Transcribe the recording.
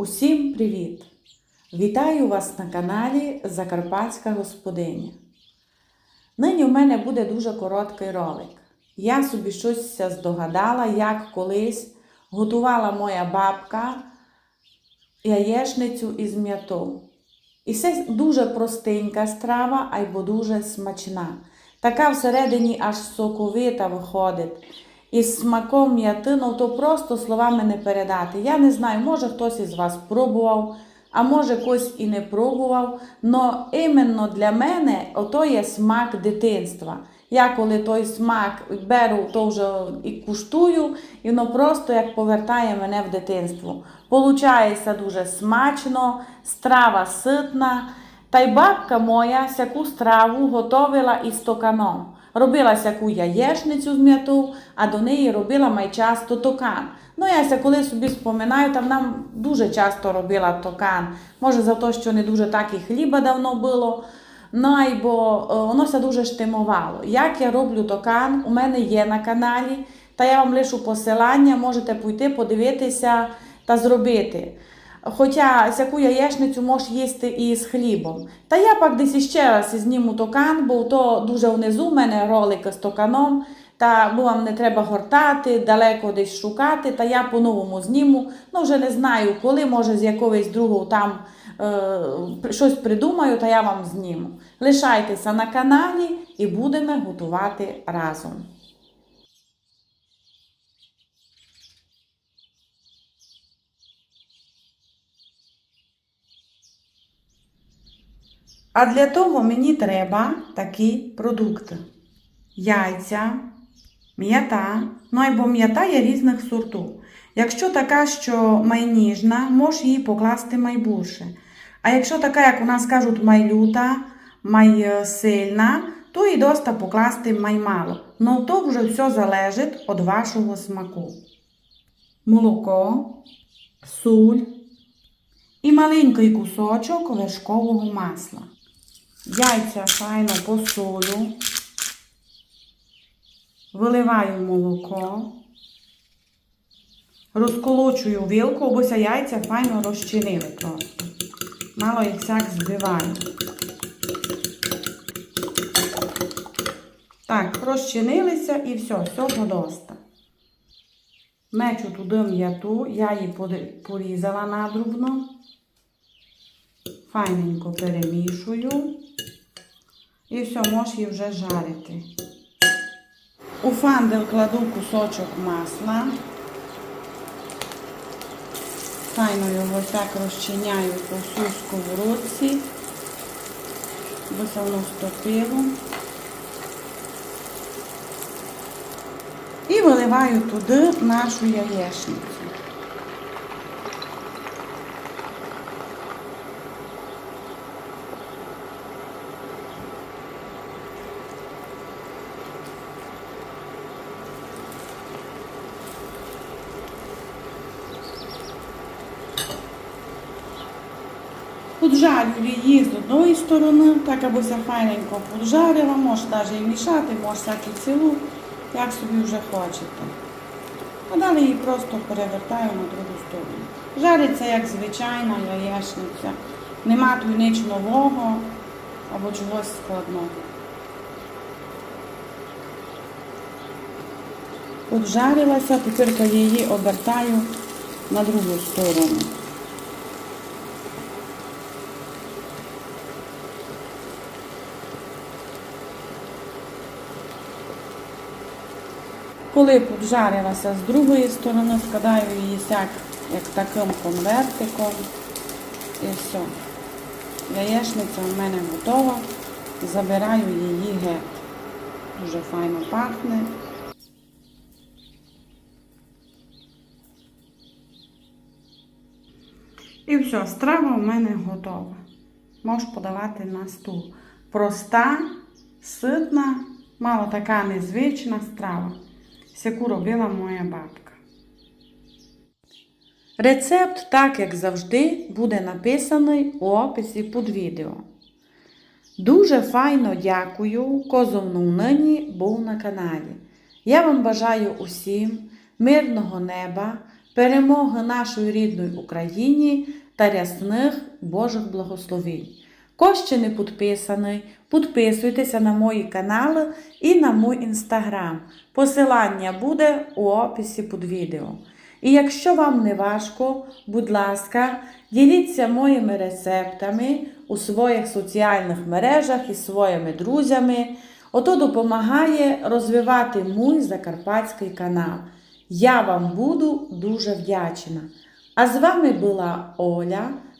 Усім привіт! Вітаю вас на каналі Закарпатська Господиня. Нині в мене буде дуже короткий ролик. Я собі щось здогадала, як колись готувала моя бабка яєчницю із м'ятою. І це дуже простенька страва, айбо дуже смачна. Така всередині аж соковита виходить. Із смаком м'ятину, то просто словами не передати. Я не знаю, може хтось із вас пробував, а може хтось і не пробував. Но іменно для мене ото є смак дитинства. Я коли той смак беру, то вже і куштую, і воно просто як повертає мене в дитинство. Получається дуже смачно, страва ситна. Та й бабка моя всяку страву готовила із токаном. Робила всяку яєчницю з м'яту, а до неї робила майчасто токан. Ну, я коли собі споминаю, там нам дуже часто робила токан. Може за те, що не дуже так і хліба давно було. Ну, айбо е, воно ся дуже штимувало. Як я роблю токан, у мене є на каналі, та я вам лишу посилання, можете пойти, подивитися та зробити. Хоча всяку яєчницю можеш їсти і з хлібом. Та я пак десь іще раз зніму токан, бо то дуже внизу в мене ролик з токаном. Та бо вам не треба гортати, далеко десь шукати, та я по-новому зніму. Ну, вже не знаю, коли, може, з якогось другого там е, щось придумаю, та я вам зніму. Лишайтеся на каналі і будемо готувати разом. А для того мені треба такі продукти: яйця, м'ята, ну або м'ята є різних сортів. Якщо така, що майніжна, можеш її покласти майбільше. А якщо така, як у нас кажуть, майлюта, майсильна, то і доста покласти маймало. Ну то вже все залежить від вашого смаку. Молоко, суль і маленький кусочок вершкового масла. Яйця файно посолю, виливаю молоко, розколочую вилку, бо яйця файно розчинили просто. Мало їх всяк збиваю. Так, розчинилися і все, всього доста. Мечу туди м'яту, я її порізала надрубно. Файненько перемішую. І все, можеш її вже жарити. У фандел кладу кусочок масла. Файно його так розчиняю по всю сковородці, бо це воно стопило. І виливаю туди нашу яєчницю. Поджарю її з одної сторони, так аби все файненько поджарила, можеш навіть і мішати, можеш всякий цілу, як собі вже хочете. А далі її просто перевертаю на другу сторону. Жариться як звичайна яєчниця. Нема тут ніч нового або чогось складного. Поджарилася, тепер я її обертаю на другу сторону. Коли поджарилася з другої сторони, складаю її сяк, як таким конвертиком. І все. Яєчниця в мене готова. Забираю її геть. Дуже файно пахне. І все, страва у мене готова. Можеш подавати на стул. Проста, ситна, мало така незвична страва, яку робила моя бабка. Рецепт, так як завжди, буде написаний у описі під відео. Дуже файно дякую, козовну нині був на каналі. Я вам бажаю усім мирного неба, перемоги нашої рідної Україні та рясних Божих благословень. Хто ще не підписаний, підписуйтеся на мої канали і на мій інстаграм. Посилання буде у описі під відео. І якщо вам не важко, будь ласка, діліться моїми рецептами у своїх соціальних мережах із своїми друзями. Ото допомагає розвивати мій закарпатський канал. Я вам буду дуже вдячна. А з вами була Оля